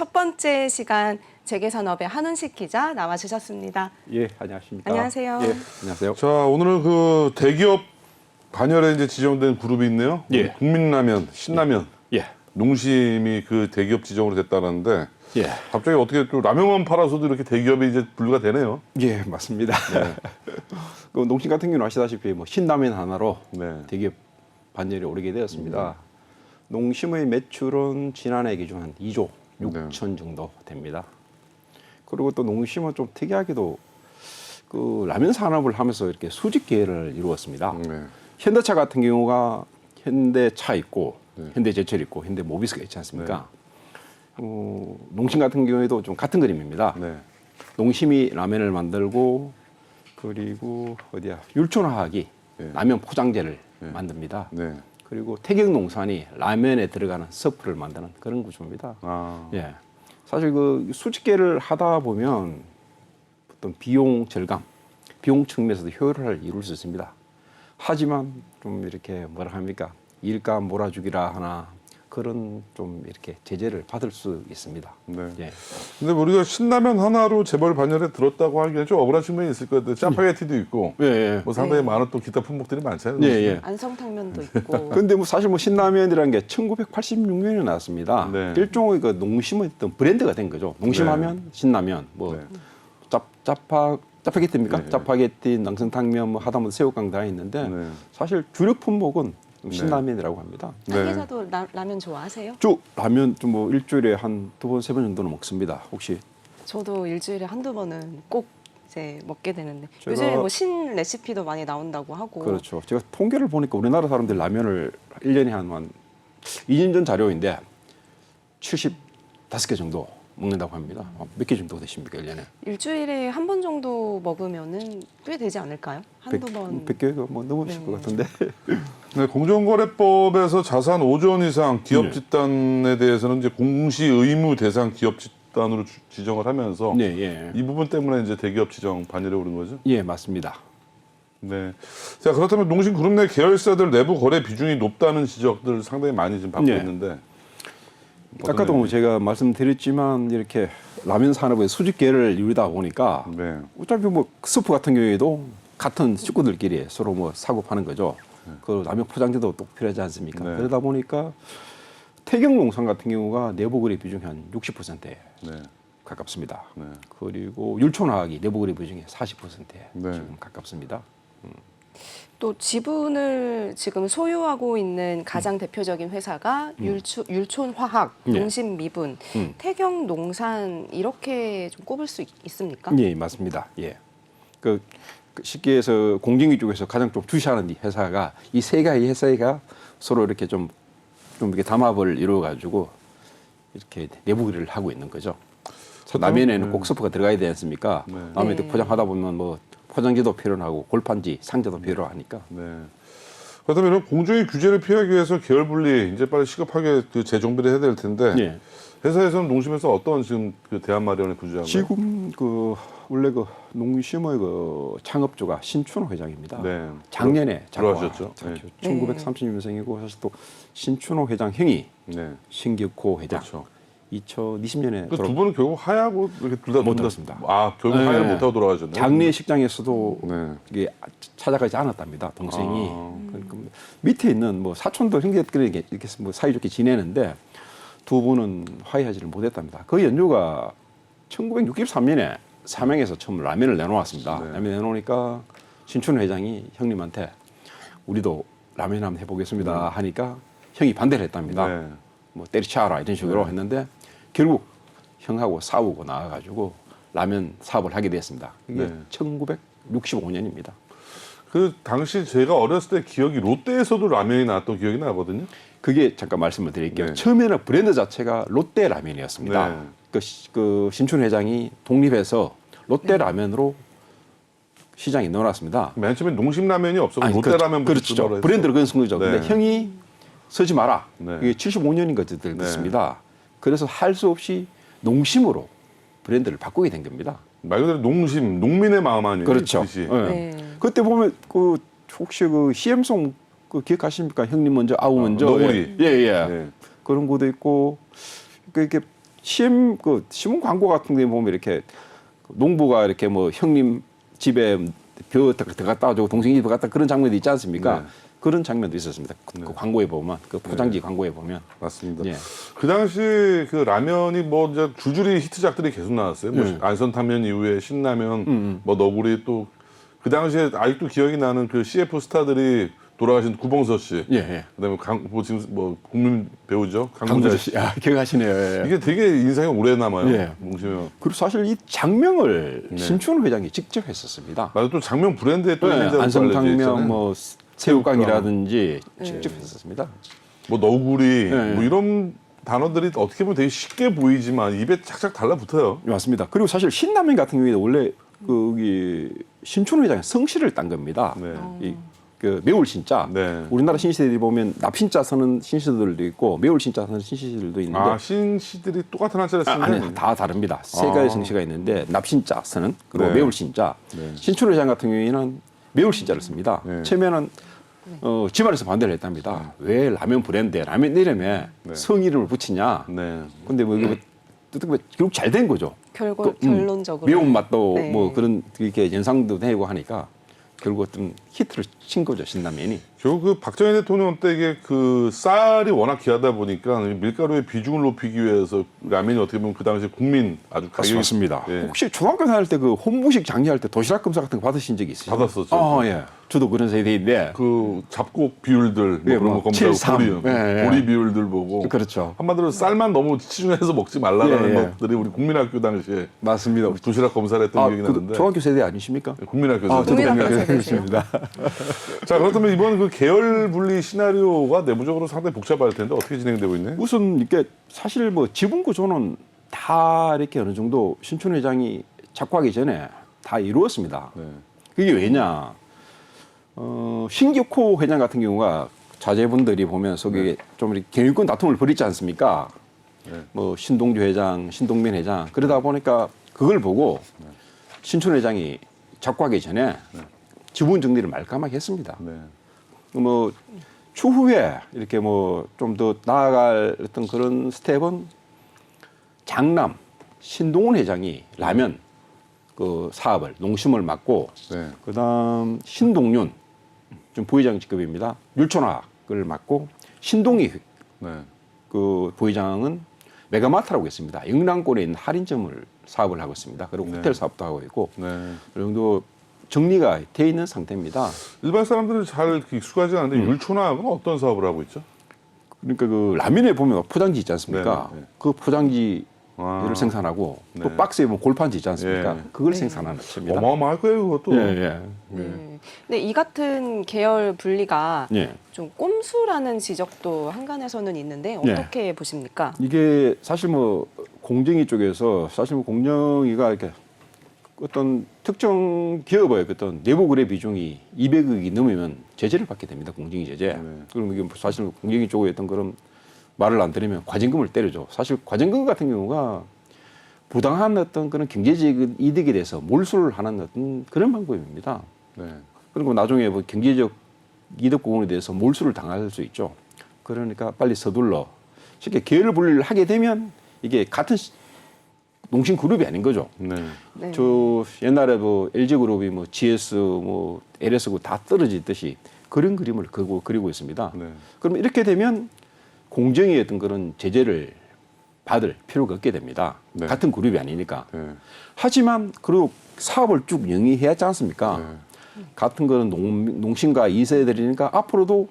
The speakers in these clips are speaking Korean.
첫 번째 시간 재계산업의 한은식 기자 나와주셨습니다. 예, 안녕하십니까. 안녕하세요. 예, 안녕하세요. 자, 오늘은 그 대기업 반열에 이제 지정된 그룹이 있네요. 예. 국민라면, 신라면, 예, 농심이 그 대기업 지정으로 됐다는데 예, 갑자기 어떻게 또 라면만 팔아서도 이렇게 대기업이 이제 분류가 되네요. 예, 맞습니다. 그 농심 같은 경우는 아시다시피 뭐 신라면 하나로 네. 대기업 반열에 오르게 되었습니다. 농심의 매출은 지난해 기준 한 2조 6천 정도 됩니다. 그리고 또 농심은 좀 특이하게도 그 라면 산업을 하면서 이렇게 수직 계열을 이루었습니다. 네. 현대차 같은 경우가 현대차 있고 현대제철 있고 현대모비스가 있지 않습니까? 어, 농심 같은 경우에도 좀 같은 그림입니다. 네. 농심이 라면을 만들고 그리고 어디야 율촌화학이 네. 라면 포장재를 만듭니다. 네. 그리고 태경농산이 라면에 들어가는 서프를 만드는 그런 구조입니다. 아. 예. 사실 그 수직계를 하다 보면 어떤 비용 절감, 비용 측면에서도 효율을 이룰 수 있습니다. 하지만 좀 이렇게 뭐라 합니까? 일감 몰아주기라 하나 그런 좀 이렇게 제재를 받을 수 있습니다. 네. 예. 근데 우리가 신라면 하나로 재벌 반열에 들었다고 하기엔 좀 억울한 측면이 있을 것 같아요. 짜파게티도 있고 예, 예. 뭐 상당히 많은 또 기타 품목들이 많잖아요. 예, 예. 안성탕면도 있고 근데 뭐 사실 뭐 신라면이라는 게 1986년에 나왔습니다. 네. 일종의 그 농심의 어떤 브랜드가 된 거죠. 농심하면 신라면, 뭐 네. 짭, 짜파 짜파게티입니까? 네. 짜파게티, 난성탕면, 뭐 하다못해 새우깡 다 있는데 네. 사실 주력 품목은 신라면이라고 합니다. 한 네. 라, 라면 좋아하세요? 쭉 라면 좀 뭐 일주일에 한 두 번 세 번 정도는 먹습니다. 혹시 저도 일주일에 한두 번은 꼭 이제 먹게 되는데 제가- 요즘에 뭐 신 레시피도 많이 나온다고 하고 그렇죠. 제가 통계를 보니까 우리나라 사람들 라면을 일년에 한, 한 2년 전 자료인데 75개 정도 먹는다고 합니다. 몇 개 정도 되십니까, 일년에 일주일에 한 번 정도 먹으면은 꽤 되지 않을까요? 한두 번. 100개가 뭐 넘으실 네. 것 같은데. 네, 공정거래법에서 자산 5조 이상 기업 네. 집단에 대해서는 이제 공시 의무 대상 기업 집단으로 주- 지정을 하면서 네, 예. 이 부분 때문에 이제 대기업 지정 반열에 오른 거죠. 예, 맞습니다. 네. 자 그렇다면 농심 그룹 내 계열사들 내부 거래 비중이 높다는 지적들 상당히 많이 지금 받고 네. 있는데 아까도 뭐? 제가 말씀드렸지만 이렇게 라면 산업의 수직계를 이루다 보니까 네. 어차피 뭐 스프 같은 경우에도 같은 식구들끼리 서로 뭐 사고 파는 거죠. 그 라면 포장재도 또 필요하지 않습니까? 네. 그러다 보니까 태경농산 같은 경우가 내부 거래 비중이 한 60%에 네. 가깝습니다. 네. 그리고 율촌화학이 내부 거래 비중이 40%에 네. 지금 가깝습니다. 또 지분을 지금 소유하고 있는 가장 대표적인 회사가 율초, 율촌화학, 예. 농심미분, 음. 태경농산 이렇게 좀 꼽을 수 있, 있습니까? 예, 맞습니다. 예. 그, 그 쉽게 해서 공정위 쪽에서 가장 좀 주시하는 이 회사가 이 세 가지 회사가 서로 이렇게 좀, 좀 이렇게 담합을 이루어 가지고 이렇게 내부 거래를 하고 있는 거죠. 라면에는 네. 꼭 스프가 들어가야 되지 않습니까? 네. 라면 네. 포장하다 보면 뭐 포장지도 필요하고 골판지, 상자도 필요하니까. 네. 그렇다면 이런 공정위 규제를 피하기 위해서 계열 분리 이제 빨리 시급하게 그 재정비를 해야 될 텐데 예. 회사에서는 농심에서 어떤 지금 그 대안 마련을 구제하고 지금 그 원래 그 농심의 그 창업주가 신춘호 회장입니다. 네. 작년에. 작년 네. 1930년생이고 사실 또 신춘호 회장 형이 네. 신격호 회장 그렇죠. 2020년에 그 두 분은 결국 하야고 이렇게 둘다 못 들었습니다. 아 결국 네. 하야를 못하고 돌아가셨네. 장례식장에서도 네. 이게 찾아가지 않았답니다. 동생이 아. 그러니까 밑에 있는 뭐 사촌도 형제들끼리 이렇게 이렇게 뭐 사이좋게 지내는데 두 분은 화해하지를 못했답니다. 그 연유가 1963년에 삼양에서 처음 라면을 내놓았습니다. 네. 라면 내놓으니까 신춘 회장이 형님한테 우리도 라면 한번 해보겠습니다 하니까 형이 반대를 했답니다. 네. 뭐 때리쳐라 이런 식으로 했는데 결국 형하고 싸우고 나와가지고 라면 사업을 하게 됐습니다. 이게 네. 1965년입니다. 그 당시 제가 어렸을 때 기억이 롯데에서도 라면이 나왔던 기억이 나거든요. 그게 잠깐 말씀을 드릴게요. 네. 처음에는 브랜드 자체가 롯데 라면이었습니다. 네. 그, 시- 그 신춘 회장이 독립해서 롯데 라면으로 시장에 넣어놨습니다. 맨 처음에 농심 라면이 없었고 아니, 롯데 그- 라면 그렇죠. 브랜드를 거죠. 네. 근데 형이 서지 마라. 네. 이게 75년인가 네. 됐습니다. 그래서 할 수 없이 농심으로 브랜드를 바꾸게 된 겁니다. 말 그대로 농심, 농민의 마음 아니에요? 그렇죠. 예. 네. 그때 보면 그 혹시 그 CM송 그 기억하십니까? 형님 먼저 아우 먼저 너구리. 예, 예. 네. 그런 것도 있고 그 이렇게 시험 그 신문 광고 같은 데 보면 이렇게 농부가 이렇게 뭐 형님 집에 벼 들어갔다 주고 동생이 집에 갔다 그런 장면도 있지 않습니까? 네. 그런 장면도 있었습니다. 그, 그 광고에 보면 그 포장지 광고에 보면 맞습니다. 예. 그 당시 그 라면이 뭐 이제 줄줄이 히트작들이 계속 나왔어요. 뭐 예. 안선타면 이후에 신라면, 뭐 너구리 또 그 당시에 아직도 기억이 나는 그 CF 스타들이 돌아가신 구봉서 씨, 예, 예. 그다음에 강, 뭐 지금 뭐 국민 배우죠 강문자 씨. 씨, 아, 기억하시네요. 예. 이게 되게 인상이 오래 남아요. 예. 뭉치면. 그리고 사실 이 장명을 네. 신춘 회장이 직접 했었습니다. 맞아 또 장명 브랜드에 또 네, 있는 안성탕면 뭐 새우깡이라든지 네. 직접 했었습니다. 뭐 너구리 네. 뭐 이런 단어들이 어떻게 보면 되게 쉽게 보이지만 입에 착착 달라붙어요. 맞습니다. 그리고 사실 신라면 같은 경우에 원래 거기 신춘 회장이 성씨를 딴 겁니다. 네. 이, 그 매울 신자. 네. 우리나라 신시들이 보면 납신자 쓰는 신시들도 있고 매울 신자 쓰는 신시들도 있는데 아 신씨들이 똑같은 한자를 아, 쓰는 아니 게다 다릅니다. 세 가지 아. 성씨가 있는데 납신자 쓰는 그리고 네. 매울 신자. 네. 신춘 회장 같은 경우에는 매울 신자를 씁니다. 네. 처음에는 어, 집안에서 반대를 했답니다. 왜 라면 브랜드에 라면 이름에 네. 성 이름을 붙이냐. 네. 근데 뭐 이거 어떻게 보면 결국 잘 된 거죠. 결국 그, 음, 결론적으로 매운 맛도 네. 뭐 그런 이렇게 연상도 되고 하니까 결국 어떤 히트를 친 거죠 신라면이. 결국 그 박정희 대통령 때 이게 그 쌀이 워낙 귀하다 보니까 밀가루의 비중을 높이기 위해서 라면이 어떻게 보면 그 당시 국민 아주 가격이 맞습니다. 예. 혹시 초등학교 다닐 때 그 혼부식 장려할 때 도시락 검사 같은 거 받으신 적이 있으세요? 받았었죠. 아 예. 저도 그런 세대인데. 그 잡곡 비율들 뭐 예, 그런 뭐거 검사하고 7-3. 보리, 예, 예. 보리 비율들 보고 그렇죠. 한마디로 쌀만 너무 치중해서 먹지 말라는 예, 예. 것들이 우리 국민학교 당시에 맞습니다. 도시락 검사를 했던 아, 기억이 그 나는데 중학교 세대 아니십니까? 국민학교 아, 아, 저도 국민학교. 세대입니다. 자 그렇다면 이번 그 계열 분리 시나리오가 내부적으로 상당히 복잡할 텐데 어떻게 진행되고 있나요? 우선 이렇게 사실 뭐 지분 구조는 다 이렇게 어느 정도 신춘 회장이 작고하기 전에 다 이루었습니다. 네. 그게 왜냐? 어, 신격호 회장 같은 경우가 자제분들이 보면 속에 좀 이렇게 경영권 다툼을 벌이지 않습니까? 네. 뭐 신동주 회장, 신동민 회장 그러다 보니까 그걸 보고 신춘 회장이 작고하기 전에 지분 정리를 말끔하게 했습니다. 네. 뭐 추후에 이렇게 뭐 좀 더 나아갈 어떤 그런 스텝은 장남 신동훈 회장이 라면 그 사업을 농심을 맡고 네. 그다음 신동윤 좀 부회장 직급입니다. 율촌학을 맡고 신동희 네. 그 부회장은 메가마트라고 있습니다. 영랑권에 있는 할인점을 사업을 하고 있습니다. 그리고 네. 호텔 사업도 하고 있고 네. 이 정도 정리가 돼 있는 상태입니다. 일반 사람들은 잘 익숙하지 않은데 음. 율촌학은 어떤 사업을 하고 있죠? 그러니까 그 라면에 보면 포장지 있지 않습니까? 네, 네, 네. 그 포장지 를 아. 생산하고 또 네. 박스에 보면 골판지 있지 않습니까? 예. 그걸 네. 생산하는 업체입니다. 어마어마할 거예요 그것도. 예, 예. 네. 근데 이 같은 계열 분리가 예. 좀 꼼수라는 지적도 한간에서는 있는데 네. 어떻게 보십니까? 이게 사실 뭐 공정위 쪽에서 사실 뭐 공정위가 이렇게 어떤 특정 기업의 어떤 내부 거래 비중이 200억이 넘으면 제재를 받게 됩니다. 공정위 제재. 네. 그럼 이게 사실 공정위 쪽에 어떤 그런 말을 안 들으면 과징금을 때려줘. 사실 과징금 같은 경우가 부당한 어떤 그런 경제적 이득에 대해서 몰수를 하는 어떤 그런 방법입니다. 네. 그리고 나중에 뭐 경제적 이득 부분에 대해서 몰수를 당할 수 있죠. 그러니까 빨리 서둘러 쉽게 계열 분리를 하게 되면 이게 같은 시- 농심 그룹이 아닌 거죠. 네. 네. 저 옛날에 뭐 LG 그룹이 뭐 GS 뭐 LS 다 떨어지듯이 그런 그림을 그고 그리고 있습니다. 네. 그럼 이렇게 되면 공정의 어떤 그런 제재를 받을 필요가 없게 됩니다. 네. 같은 그룹이 아니니까. 네. 하지만 그리고 사업을 쭉 영위해야 하지 않습니까? 네. 같은 거는 농, 농심과 이세들이니까 앞으로도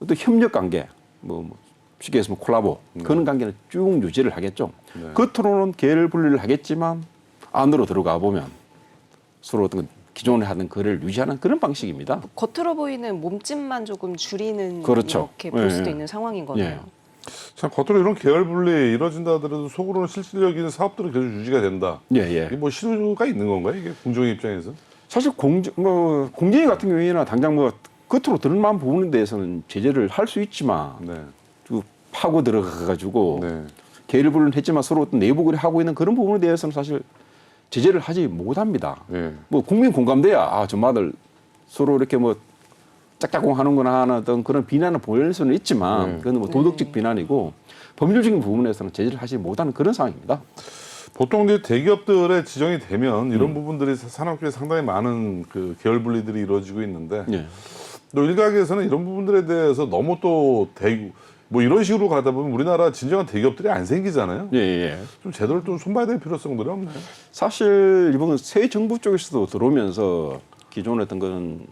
어떤 협력 관계, 뭐, 뭐 쉽게 해서 뭐 콜라보 그런 관계는 쭉 유지를 하겠죠. 네. 겉으로는 계열 분리를 하겠지만 안으로 들어가 보면 서로 어떤 기존에 하던 거래를 유지하는 그런 방식입니다. 겉으로 보이는 몸집만 조금 줄이는 그렇죠. 이렇게 볼 예, 수도 예. 있는 상황인 거네요. 예. 참 겉으로 이런 계열 분리 이루어진다 하더라도 속으로는 실질적인 사업들은 계속 유지가 된다. 예, 예. 이게 뭐 시도가 있는 건가요? 이게 공정위 입장에서? 사실 공정 뭐 공정위 같은 경우에는 당장 뭐 겉으로 드러난 부분에 대해서는 제재를 할 수 있지만 네. 그 파고 들어가 가지고 네. 계를 분리는 했지만 서로 어떤 내부 거래 하고 있는 그런 부분에 대해서는 사실 제재를 하지 못합니다. 네. 뭐 국민 공감돼야 아 저마들 서로 이렇게 뭐 짝짝꿍 하는구나 하는 어떤 그런 비난을 보일 수는 있지만 네. 그건 뭐 도덕적 비난이고 법률적인 부분에서는 제재를 하지 못하는 그런 상황입니다. 보통 이제 대기업들의 지정이 되면 음. 이런 부분들이 산업계에 상당히 많은 그 계열 분리들이 이루어지고 있는데 예. 또 일각에서는 이런 부분들에 대해서 너무 또 대 뭐 이런 식으로 가다 보면 우리나라 진정한 대기업들이 안 생기잖아요. 예, 예. 좀 제대로 좀 손봐야 될 필요성들이 없나요? 사실 이번 새 정부 쪽에서도 들어오면서 기존 어떤 그런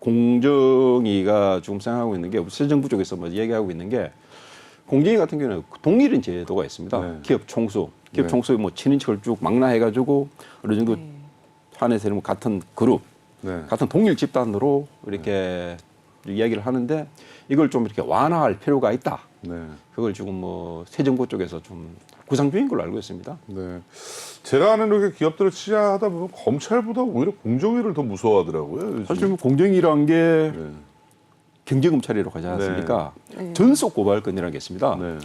공정위가 지금 생각하고 있는 게 새 정부 쪽에서 뭐 얘기하고 있는 게 공정위 같은 경우는 동일인 제도가 있습니다. 네. 기업 총수, 기업 네. 총수의 뭐 친인척을 쭉 망라해가지고 어느 정도 네. 한해서 같은 그룹, 네. 같은 동일 집단으로 이렇게 이야기를 하는데 이걸 좀 이렇게 완화할 필요가 있다. 네. 그걸 지금 뭐 새 정부 쪽에서 좀 구상 중인 걸로 알고 있습니다. 네. 제가 아는 이렇게 기업들을 취재하다 보면 검찰보다 오히려 공정위를 더 무서워하더라고요. 요즘. 사실 뭐 공정이란 게 네. 경제검찰이라고 하지 않습니까? 네. 전속 고발건이라는 게 있습니다. 네.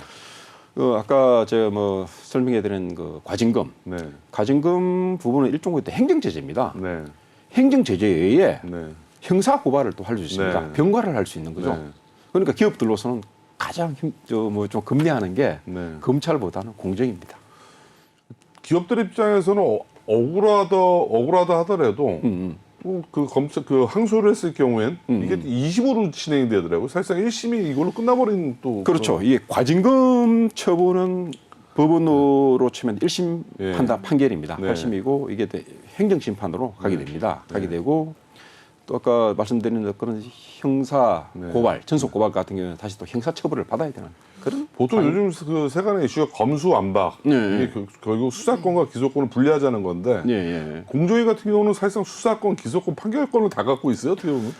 그 아까 제가 뭐 설명해드린 그 과징금, 네. 과징금 부분은 일종의 또 행정제재입니다. 네. 행정제재에 의해 네. 형사 고발을 또 할 수 있습니다. 네. 병과를 할 수 있는 거죠. 네. 그러니까 기업들로서는 가장 뭐좀 금리하는 게 네. 검찰보다는 공정입니다. 기업들 입장에서는 어, 억울하다 억울하다 하더라도 음, 뭐그 검찰 그 항소를 했을 경우엔 음. 이게 2심으로 진행이 되더라고요. 사실상 1심이 이걸로 끝나버린 또 그렇죠. 이게 과징금 처분은 법원으로 치면 1심 예. 판단 판결입니다. 네. 8심이고 이게 대- 행정 심판으로 가게 됩니다. 가게 되고 또 아까 말씀드린 그런 형사 네. 고발, 전속 고발 같은 경우는 다시 또 형사 처벌을 받아야 되는 그런 보통 요즘 그 세간의 이슈가 검수완박 네. 이게 그- 결국 수사권과 기소권을 분리하자는 건데 예, 예. 공정위 같은 경우는 사실상 수사권, 기소권, 판결권을 다 갖고 있어요. 어떻게 보면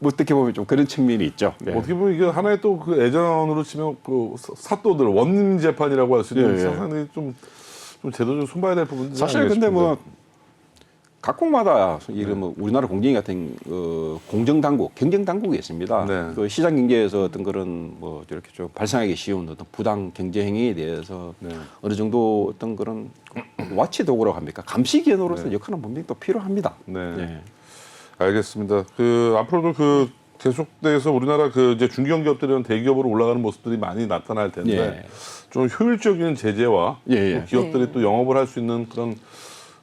뭐 어떻게 보면 좀 그런 측면이 있죠. 네. 어떻게 보면 이게 하나의 또그 애전으로 치면 그 사- 사또들 원님 재판이라고 할 수 있는 예, 예. 상당히 좀, 좀 제도 좀 손봐야 될 부분들이 사실 근데 뭐 싶은데. 각국마다 네. 이런 뭐 우리나라 공정위 같은 어, 공정 당국, 경쟁 당국이 있습니다. 네. 그 시장 경제에서 어떤 그런 뭐 이렇게 좀 발생하기 쉬운 어떤 부당 경제 행위에 대해서 네. 어느 정도 어떤 그런 와치 도구라고 합니까? 감시 기관으로서 네. 역할은 분명히 또 필요합니다. 네. 예. 알겠습니다. 그 앞으로도 그 계속돼서 우리나라 그 이제 중견기업들이랑 대기업으로 올라가는 모습들이 많이 나타날 텐데 예. 좀 효율적인 제재와 예, 예. 또 기업들이 네. 또 영업을 할 수 있는 그런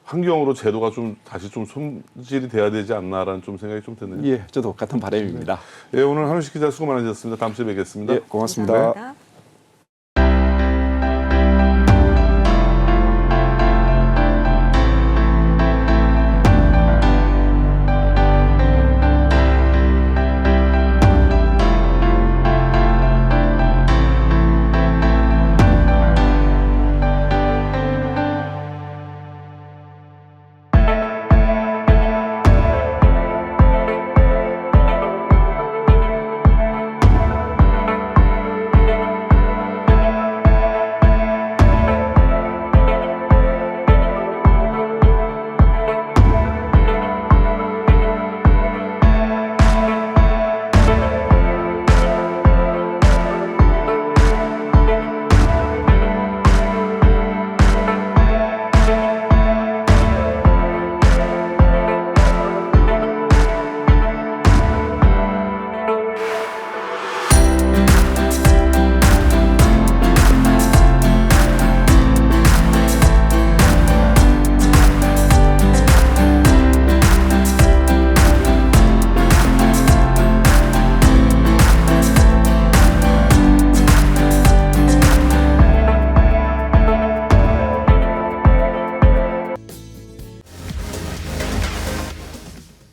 환경으로 제도가 좀 다시 좀 손질이 돼야 되지 않나라는 좀 생각이 좀 드네요. 예, 저도 같은 바람입니다. 예, 오늘 한우식 기자 수고 많으셨습니다. 다음 주에 뵙겠습니다. 예, 고맙습니다. 감사합니다.